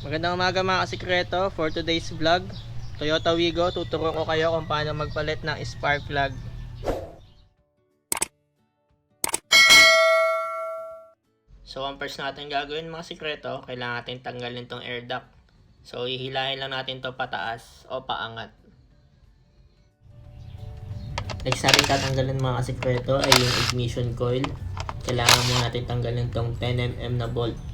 Magandang umaga mga kasikreto for today's vlog. Toyota Wigo, tuturuan ko kayo kung paano magpalit ng spark plug. So ang first natin gagawin mga sikreto, kailangan natin tanggalin tong air duct. So ihilahin lang natin to pataas o paangat. Next natin tatanggalin mga kasikreto ay yung ignition coil. Kailangan mo natin tanggalin tong 10mm na bolt.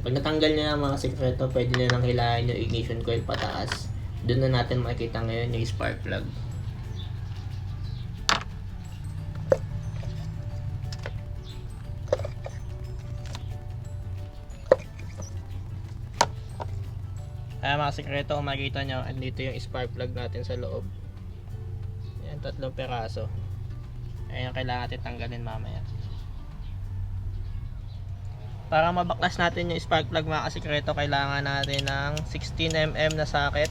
Pag natanggal niya ang mga sikreto, pwede na lang hilahin yung ignition coil pataas. Doon na natin makikita ngayon yung spark plug. Kaya mga sikreto, kung makikita nyo, andito yung spark plug natin sa loob. Yan, tatlong peraso. Ayan ang kailangan natin tanggalin mamaya. Para mabaklas natin yung spark plug mga kasikreto, kailangan natin ng 16mm na socket,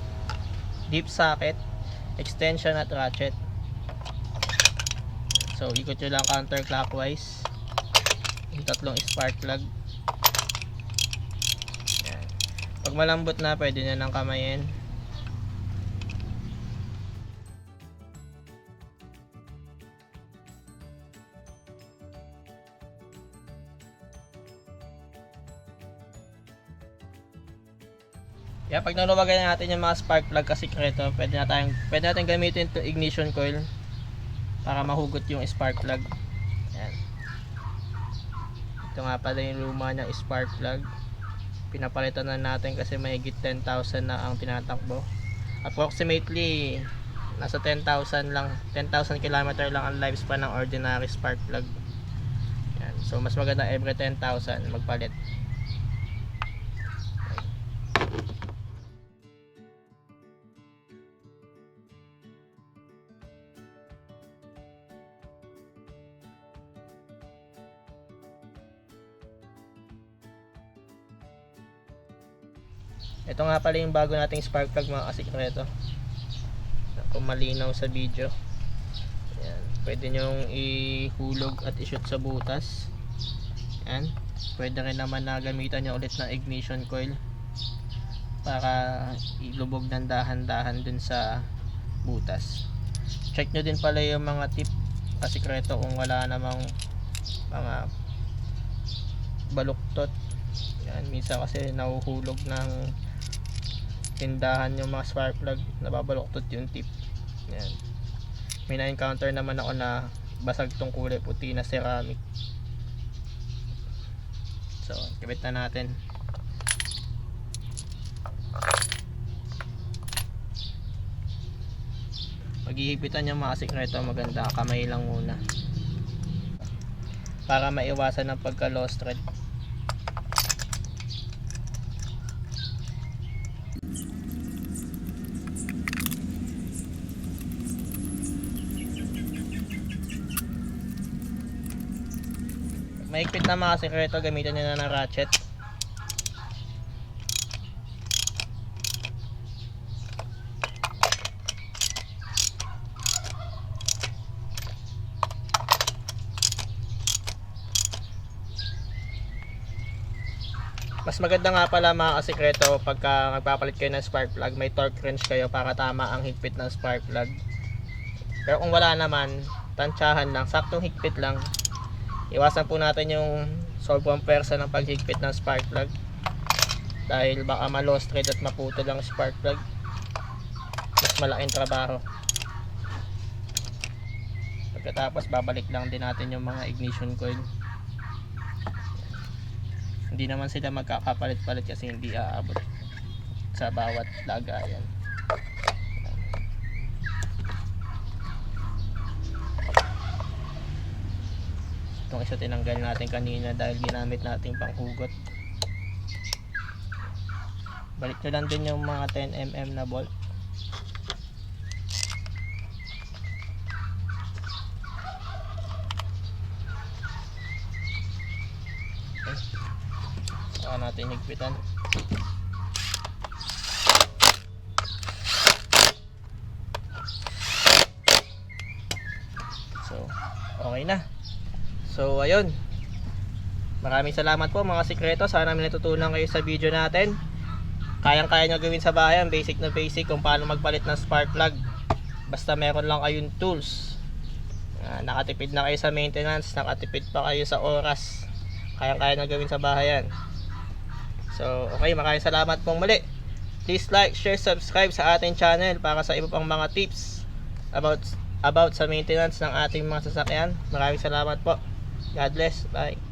deep socket, extension at ratchet. So, ikot nyo lang counterclockwise. Yung tatlong spark plug. Yan. Pag malambot na, pwede na nang kamayin. Yeah, pag naluwagan na natin yung mga spark plug kasi kreto, pwede na tayong pwede natin gamitin to ignition coil para mahugot yung spark plug. Yan. Ito nga pala yung luma ng spark plug. Pinapalitan na natin kasi mahigit 10,000 na ang tinatakbo. Approximately nasa 10,000 lang, 10,000 km lang ang lifespan ng ordinary spark plug. Yan. So mas maganda every 10,000 magpalit. Ito nga pala yung bago nating spark plug mga kasikreto. Kung malinaw sa video. Ayan. Pwede nyong ihulog at ishoot sa butas. Ayan. Pwede rin naman na gamitan nyo ulit ng ignition coil. Para ilubog ng dahan-dahan dun sa butas. Check nyo din pala yung mga tip kasikreto kung wala namang mga baluktot. Yan, minsan kasi nahuhulog ng tindahan yung mga spark plug nababaloktot yung tip. Yan. May na-encounter naman ako na basag tong kulay puti na ceramic. So kibit na natin. Paghihipitan yung mga sikreto maganda. Kamay lang muna. Para maiwasan ng pagka lost thread Maikpit na mga sekreto, gamitan nyo na ng ratchet. Mas maganda nga pala mga kasikreto pagka magpapalit kayo ng spark plug, may torque wrench kayo para tama ang higpit ng spark plug. Pero kung wala naman, tansyahan lang, saktong higpit lang, iwasan po natin yung sobrang persa ng paghigpit ng spark plug. Dahil baka ma-lost thread at maputol ang spark plug. Mas malaking trabaho. Pagkatapos babalik lang din natin yung mga ignition coil. Hindi naman sila magkakapalit-palit kasi hindi aabot sa bawat lagayan itong isa tinanggal natin kanina dahil ginamit natin panghugot balik nyo lang din yung mga 10mm na bolt. Saka natin higpitan. So okay na So ayun. Maraming salamat po mga sikreto. Sana may natutunan kayo sa video natin. kayang-kaya nyo gawin sa bayan, basic na basic kung paano magpalit ng spark plug. Basta meron lang kayong tools. Ah, nakatipid na kayo sa maintenance, nakatipid pa kayo sa oras. Kayang-kaya na gawin sa bahayan. So, okay, maraming salamat pong muli. Please like, share, subscribe sa ating channel para sa iba pang mga tips about about sa maintenance ng ating mga sasakyan. Maraming salamat po. God bless. Bye.